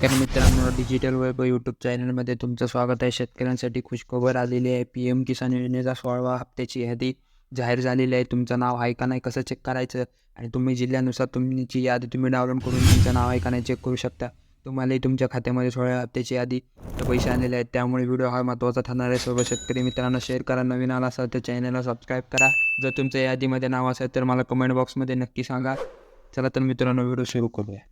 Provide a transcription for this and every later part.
नमस्कार मित्रांनो digital web YouTube चॅनलमध्ये तुमचं स्वागत आहे. शेतकऱ्यांसाठी खुशखबर आलेली आहे. पी एम किसान योजनेचा सोळावा हप्त्याची यादी जाहीर झालेली आहे. तुमचं नाव आहे का नाही कसं चेक करायचं आणि तुम्ही जिल्ह्यानुसार तुमची यादी तुम्ही डाउनलोड करून तुमचं नाव आहे का नाही चेक करू शकता. तुम्हालाही तुमच्या खात्यामध्ये सोळा हप्त्याची यादी पैसे आलेले आहेत. त्यामुळे व्हिडिओ हा महत्त्वाचा ठरणार आहे. सर्व शेतकरी मित्रांना शेअर करा. नवीन आला असाल तर चॅनलला सबस्क्राईब करा. जर तुमच्या यादीमध्ये नाव असेल तर मला कमेंट बॉक्समध्ये नक्की सांगा. चला तर मित्रांनो व्हिडिओ सुरू करूया.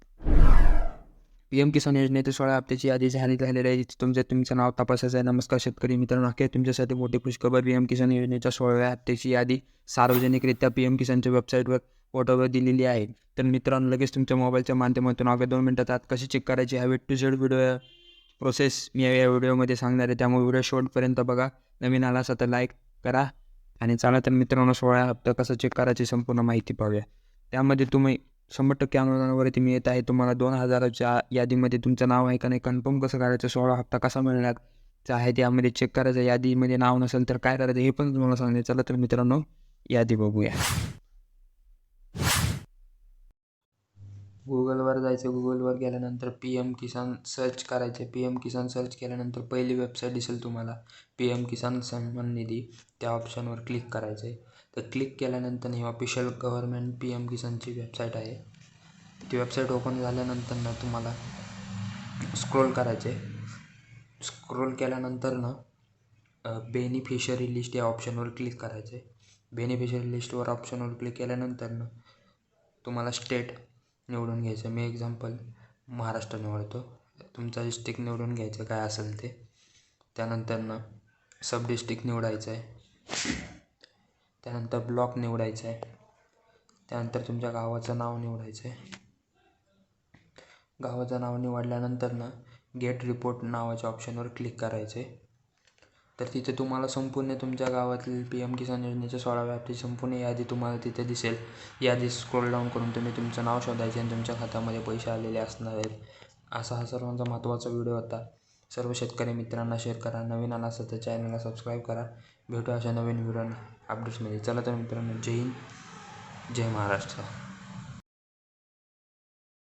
पी एम किसान योजनेचे सोळा हप्त्याची यादी जाहीर झालेली आहे. तुमचे तुमचं नाव तपासायचं आहे. नमस्कार शेतकरी मित्रांनो अखेर तुमच्यासाठी मोठी खुशखबर पी एम किसान योजनेच्या सोळाव्या हप्त्याची यादी सार्वजनिकरित्या पी एम किसानच्या वेबसाईटवर फोटोवर दिलेली आहे. तर मित्रांनो लगेच तुमच्या मोबाईलच्या माध्यमातून अवघ्या दोन मिनटात आत कशी चेक करायची हा वेट टू झेड व्हिडिओ प्रोसेस मी या व्हिडिओमध्ये सांगणार आहे. त्यामुळे व्हिडिओ शेवटपर्यंत बघा. नवीन आला असा तर लाईक करा. आणि चला तर मित्रांनो सोळा हप्ता कसं चेक करायची संपूर्ण माहिती पाहूया. त्यामध्ये तुम्ही शंभर टक्के अनुदानावरती मिळत आहे. तुम्हाला दोन हजाराच्या यादीमध्ये तुमचं नाव आहे का नाही कन्फर्म कसं करायचं? सोळा हप्ता कसा मिळणार? चा आहे त्यामध्ये चेक करायचं. यादीमध्ये नाव नसेल तर काय करायचं हे पण तुम्हाला सांगायचं चला तर मित्रांनो यादी बघूया. गुगलवर जायचं. गुगलवर गेल्यानंतर पी एम किसान सर्च करायचे. पी एम किसान सर्च केल्यानंतर पहिली वेबसाईट दिसेल तुम्हाला. पी एम किसान सन्मान निधी. त्या ऑप्शनवर क्लिक करायचं आहे तर क्लिक केल्यानंतर ही ऑफिशियल गव्हर्मेंट पी एम किसानची वेबसाईट आहे. ती वेबसाईट ओपन झाल्यानंतर ना तुम्हाला स्क्रोल करायचे स्क्रोल केल्यानंतर ना बेनिफिशरी लिस्ट या ऑप्शनवर क्लिक करायचे बेनिफिशरी लिस्टवर ऑप्शनवर क्लिक केल्यानंतर ना तुम्हाला स्टेट निवडून घ्यायचं मी एक्झाम्पल महाराष्ट्र निवडतो. तुमचा डिस्ट्रिक्ट निवडून घ्यायचं काय असेल ते. त्यानंतर ना सब डिस्ट्रिक्ट निवडायचं आहे त्यानंतर ब्लॉक निवडायचं आहे. त्यानंतर तुमच्या गावाचं नाव निवडायचं आहे. गावाचं नाव निवडल्यानंतर ना गेट रिपोर्ट नावाच्या ऑप्शनवर क्लिक करायचे तर तिथे तुम्हाला संपूर्ण तुमच्या गावातील पी एम किसान योजनेच्या सोळाव्या व्याप्ती संपूर्ण यादी तुम्हाला तिथे दिसेल. यादी स्क्रोल डाऊन करून तुम्ही तुमचं नाव शोधायचे आणि तुमच्या खात्यामध्ये पैसे आलेले असणार आहेत. असा हा सर्वांचा महत्त्वाचा व्हिडिओ होता. सर्व शेतकरी मित्रांना शेअर करा नवीन आला असेल तर चॅनलला सबस्क्राईब करा. भेटू अशा नवीन व्हिडिओ अपडेट्समध्ये चला तर मित्रांनो जय हिंद जय महाराष्ट्र.